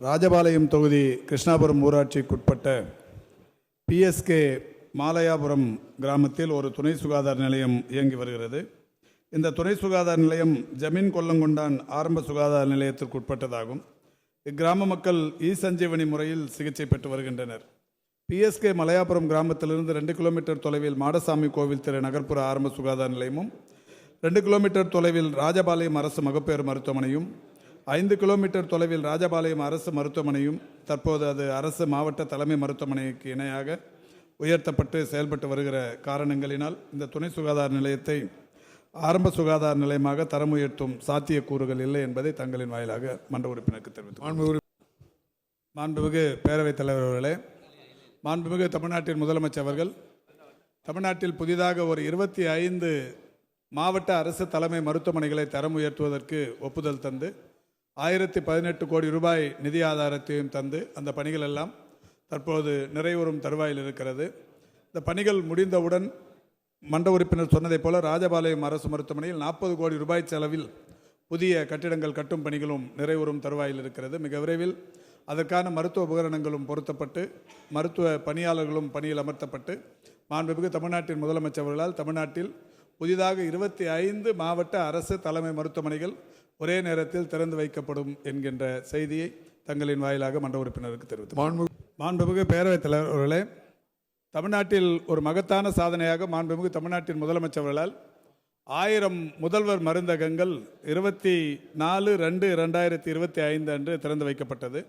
ராஜபாளையம் தொகுதி கிருஷ்ணாபுரம் ஊராட்சிக்குட்பட்ட பிஎஸ்கே மாலையாபுரம் கிராமத்தில் ஒரு துணை சுகாதார நிலையம் இயங்கி வருகிறது. இந்த துணை சுகாதார நிலையம் ஜமீன் கொல்லங்கொண்டான் ஆரம்ப சுகாதார நிலையத்திற்கு உட்பட்டதாகும். இக்கிராம மக்கள் இ சஞ்சீவனி முறையில் சிகிச்சை பெற்று வருகின்றனர். பிஎஸ்கே மலையாபுரம் கிராமத்திலிருந்து ரெண்டு கிலோமீட்டர் தொலைவில் மாடசாமி கோவில் திரு நகர்ப்புற ஆரம்ப சுகாதார நிலையமும் ரெண்டு கிலோமீட்டர் தொலைவில் ராஜபாளையம் அரசு மகப்பேறு மருத்துவமனையும் ஐந்து கிலோமீட்டர் தொலைவில் ராஜபாளையம் அரசு மருத்துவமனையும் தற்போது அது அரசு மாவட்ட தலைமை மருத்துவமனைக்கு இணையாக உயர்த்தப்பட்டு செயல்பட்டு வருகிற காரணங்களினால் இந்த துணை சுகாதார நிலையத்தை ஆரம்ப சுகாதார நிலையமாக தரம் உயர்த்தும் சாத்தியக்கூறுகள் இல்லை என்பதை தங்களின் வாயிலாக மன்ற உறுப்பினருக்கு தெரிவித்துக் மாண்புமிகு பேரவைத் தலைவர் அவர்களே மாண்புமிகு தமிழ்நாட்டின் முதலமைச்சர் அவர்கள் தமிழ்நாட்டில் புதிதாக ஒரு இருபத்தி ஐந்து மாவட்ட அரசு தலைமை மருத்துவமனைகளை தரம் உயர்த்துவதற்கு ஒப்புதல் தந்து ஆயிரத்தி பதினெட்டு கோடி ரூபாய் நிதி ஆதாரத்தையும் தந்து அந்த பணிகள் எல்லாம் தற்போது நிறைவுறும் தருவாயில் இருக்கிறது. இந்த பணிகள் முடிந்தவுடன் மன்ற உறுப்பினர் சொன்னதைப் போல ராஜபாளையம் அரசு மருத்துவமனையில் நாற்பது கோடி ரூபாய் செலவில் புதிய கட்டிடங்கள் கட்டும் பணிகளும் நிறைவுறும் தருவாயில் இருக்கிறது. மிக விரைவில் அதற்கான மருத்துவ உபகரணங்களும் பொருத்தப்பட்டு மருத்துவ பணியாளர்களும் பணியில் அமர்த்தப்பட்டு மாண்புமிகு தமிழ்நாட்டின் முதலமைச்சர் அவர்களால் தமிழ்நாட்டில் புதிதாக இருபத்தி ஐந்து மாவட்ட அரசு தலைமை மருத்துவமனைகள் ஒரே நேரத்தில் திறந்து வைக்கப்படும் என்கின்ற செய்தியை தங்களின் வாயிலாக மன்ற உறுப்பினருக்கு தெரிவித்து மாண்புமிகு பேரவைத் தலைவர் அவர்களே தமிழ்நாட்டில் ஒரு மகத்தான சாதனையாக மாண்புமிகு தமிழ்நாட்டின் முதலமைச்சர் அவர்களால் ஆயிரம் முதல்வர் மருந்தகங்கள் இருபத்தி நாலு ரெண்டு ரெண்டாயிரத்தி இருபத்தி ஐந்து அன்று திறந்து வைக்கப்பட்டது.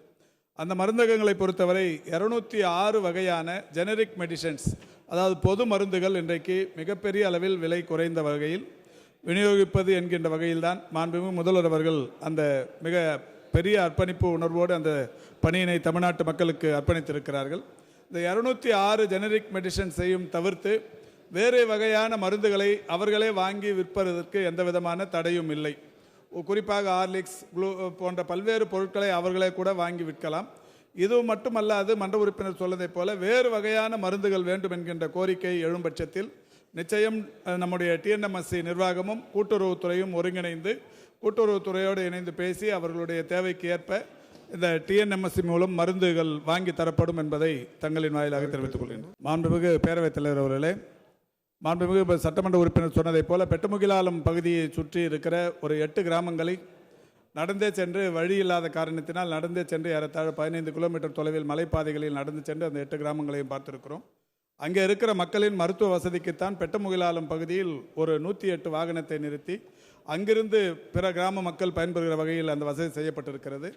அந்த மருந்தகங்களை பொறுத்தவரை இரநூத்தி ஆறு வகையான ஜெனரிக் மெடிசன்ஸ் அதாவது பொது மருந்துகள் இன்றைக்கு மிகப்பெரிய அளவில் விலை குறைந்த வகையில் விநியோகிப்பது என்கின்ற வகையில்தான் மாண்புமிகு முதல்வர் அவர்கள் அந்த மிக பெரிய அர்ப்பணிப்பு உணர்வோடு அந்த பணியினை தமிழ்நாட்டு மக்களுக்கு அர்ப்பணித்திருக்கிறார்கள். இந்த இரநூத்தி ஆறு ஜெனரிக் மெடிசன்ஸையும் தவிர்த்து வேறு வகையான மருந்துகளை அவர்களே வாங்கி விற்பதற்கு எந்த விதமான தடையும் இல்லை. குறிப்பாக ஹார்லிக்ஸ் குளூ போன்ற பல்வேறு பொருட்களை அவர்களே கூட வாங்கி விற்கலாம். இது மட்டுமல்லாது மன்ற உறுப்பினர் சொன்னதைப் போல வேறு வகையான மருந்துகள் வேண்டும் என்கின்ற கோரிக்கை எழும் பட்சத்தில் நிச்சயம் நம்முடைய டிஎன்எம்எஸ்சி நிர்வாகமும் கூட்டுறவுத்துறையும் ஒருங்கிணைந்து கூட்டுறவுத்துறையோடு இணைந்து பேசி அவர்களுடைய தேவைக்கு ஏற்ப இந்த டிஎன்எம்எஸ்சி மூலம் மருந்துகள் வாங்கி தரப்படும் என்பதை தங்களின் வாயிலாக தெரிவித்துக் கொள்கின்றேன் மாண்புமிகு பேரவைத் தலைவர் அவர்களே மாண்புமிகு சட்டமன்ற உறுப்பினர் சொன்னதைப் போல பெட்டமுகிலாலம் பகுதியை சுற்றி இருக்கிற ஒரு எட்டு கிராமங்களை நடந்தே சென்று வழி இல்லாத காரணத்தினால் நடந்தே சென்று ஏறத்தாழ பதினைந்து கிலோமீட்டர் தொலைவில் மலைப்பாதைகளில் நடந்து சென்று அந்த எட்டு கிராமங்களையும் பார்த்திருக்கிறோம். அங்கே இருக்கிற மக்களின் மருத்துவ வசதிக்குத்தான் பெட்டமுகிலாலம் பகுதியில் ஒரு நூற்றி எட்டு வாகனத்தை நிறுத்தி அங்கிருந்து பிற கிராம மக்கள் பயன்பெறுகிற வகையில் அந்த வசதி செய்யப்பட்டிருக்கிறது.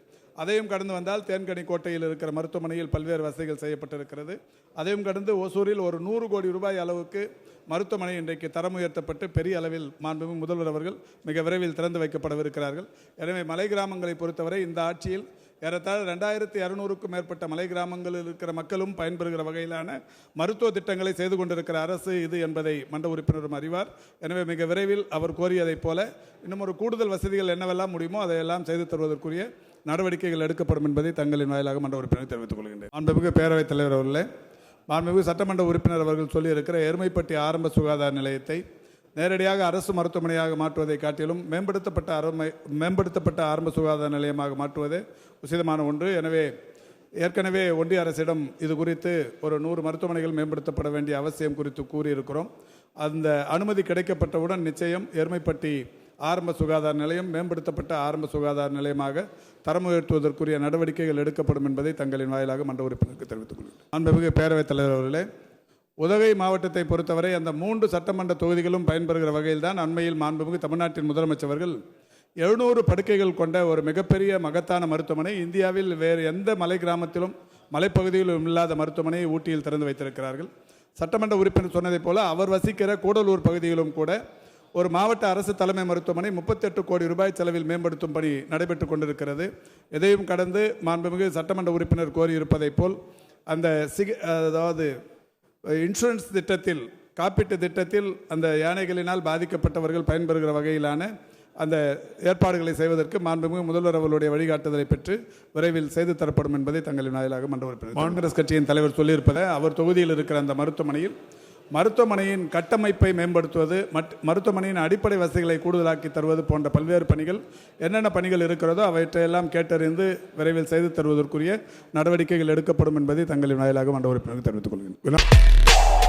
அதையும் கடந்து வந்தால் தேன்கனி கோட்டையில் இருக்கிற மருத்துவமனையில் பல்வேறு வசதிகள் செய்யப்பட்டிருக்கிறது. அதையும் கடந்து ஒசூரில் ஒரு நூறு கோடி ரூபாய் அளவுக்கு மருத்துவமனை இன்றைக்கு தரம் உயர்த்தப்பட்டு பெரிய அளவில் மாண்புமிகு முதல்வர் அவர்கள் மிக விரைவில் திறந்து வைக்கப்படவிருக்கிறார்கள். எனவே மலை கிராமங்களை பொறுத்தவரை இந்த ஆட்சியில் ஏறத்தாழ ரெண்டாயிரத்தி இரநூறுக்கும் மேற்பட்ட மலை கிராமங்களில் இருக்கிற மக்களும் பயன்பெறுகிற வகையிலான மருத்துவ திட்டங்களை செய்து கொண்டிருக்கிற அரசு இது என்பதை மண்ட உறுப்பினரும் அறிவார். எனவே மிக விரைவில் அவர் கோரியதைப் போல இன்னும் ஒரு கூடுதல் வசதிகள் என்னவெல்லாம் முடியுமோ அதையெல்லாம் செய்து தருவதற்குரிய நடவடிக்கைகள் எடுக்கப்படும் என்பதை தங்களின் வாயிலாக மன்ற உறுப்பினர் தெரிவித்துக் கொள்கின்றேன். மாண்புமிகு பேரவைத் தலைவர் அவர்களே மாண்புமிகு சட்டமன்ற உறுப்பினர் அவர்கள் சொல்லியிருக்கிற எருமைப்பட்டி ஆரம்ப சுகாதார நிலையத்தை நேரடியாக அரசு மருத்துவமனையாக மாற்றுவதை காட்டிலும் மேம்படுத்தப்பட்ட அருமை மேம்படுத்தப்பட்ட ஆரம்ப சுகாதார நிலையமாக மாற்றுவது உசிதமான ஒன்று. எனவே ஏற்கனவே ஒன்றிய அரசிடம் இது குறித்து ஒரு நூறு மருத்துவமனைகள் மேம்படுத்தப்பட வேண்டிய அவசியம் குறித்து கூறியிருக்கிறோம். அந்த அனுமதி கிடைக்கப்பட்டவுடன் நிச்சயம் எருமைப்பட்டி ஆரம்ப சுகாதார நிலையம் மேம்படுத்தப்பட்ட ஆரம்ப சுகாதார நிலையமாக தரம் உயர்த்துவதற்குரிய நடவடிக்கைகள் எடுக்கப்படும் என்பதை தங்களின் வாயிலாக மன்ற உறுப்பினருக்கு தெரிவித்துக் கொள்கிறேன். அன்பமிகு பேரவைத் தலைவர் அவர்களே உதகை மாவட்டத்தை பொறுத்தவரை அந்த மூன்று சட்டமன்ற தொகுதிகளும் பயன்பெறுகிற வகையில் தான் அண்மையில் மாண்புமிகு தமிழ்நாட்டின் முதலமைச்சர்கள் எழுநூறு படுக்கைகள் கொண்ட ஒரு மிகப்பெரிய மகத்தான மருத்துவமனை இந்தியாவில் வேறு எந்த மலை கிராமத்திலும் மலைப்பகுதியிலும் இல்லாத மருத்துவமனையை ஊட்டியில் திறந்து வைத்திருக்கிறார்கள். சட்டமன்ற உறுப்பினர் சொன்னதைப் போல அவர் வசிக்கிற கூடலூர் பகுதியிலும் கூட ஒரு மாவட்ட அரசு தலைமை மருத்துவமனை முப்பத்தெட்டு கோடி ரூபாய் செலவில் மேம்படுத்தும் பணி நடைபெற்று கொண்டிருக்கிறது. எதையும் கடந்து மாண்புமிகு சட்டமன்ற உறுப்பினர் கோரியிருப்பதைப் போல் அந்த சிகி அதாவது இன்சூரன்ஸ் திட்டத்தில் காப்பீட்டு திட்டத்தில் அந்த யானைகளினால் பாதிக்கப்பட்டவர்கள் பயன்பெறுகிற வகையிலான அந்த ஏற்பாடுகளை செய்வதற்கு மாண்புமிகு முதல்வர் அவர்களுடைய வழிகாட்டுதலை பெற்று விரைவில் செய்து தரப்படும் என்பதை தங்களின் வாயிலாக மன்ற உறுப்பினர் காங்கிரஸ் கட்சியின் தலைவர் சொல்லியிருப்பதை அவர் தொகுதியில் இருக்கிற அந்த மருத்துவமனையில் மருத்துவமனையின் கட்டமைப்பை மேம்படுத்துவது மட் மருத்துவமனையின் அடிப்படை வசதிகளை கூடுதலாக்கி தருவது போன்ற பல்வேறு பணிகள் என்னென்ன பணிகள் இருக்கிறதோ அவற்றையெல்லாம் கேட்டறிந்து விரைவில் செய்து தருவதற்குரிய நடவடிக்கைகள் எடுக்கப்படும் என்பதை தங்களின் வாயிலாக மண்ட உறுப்பினருக்கு தெரிவித்துக் கொள்கிறேன்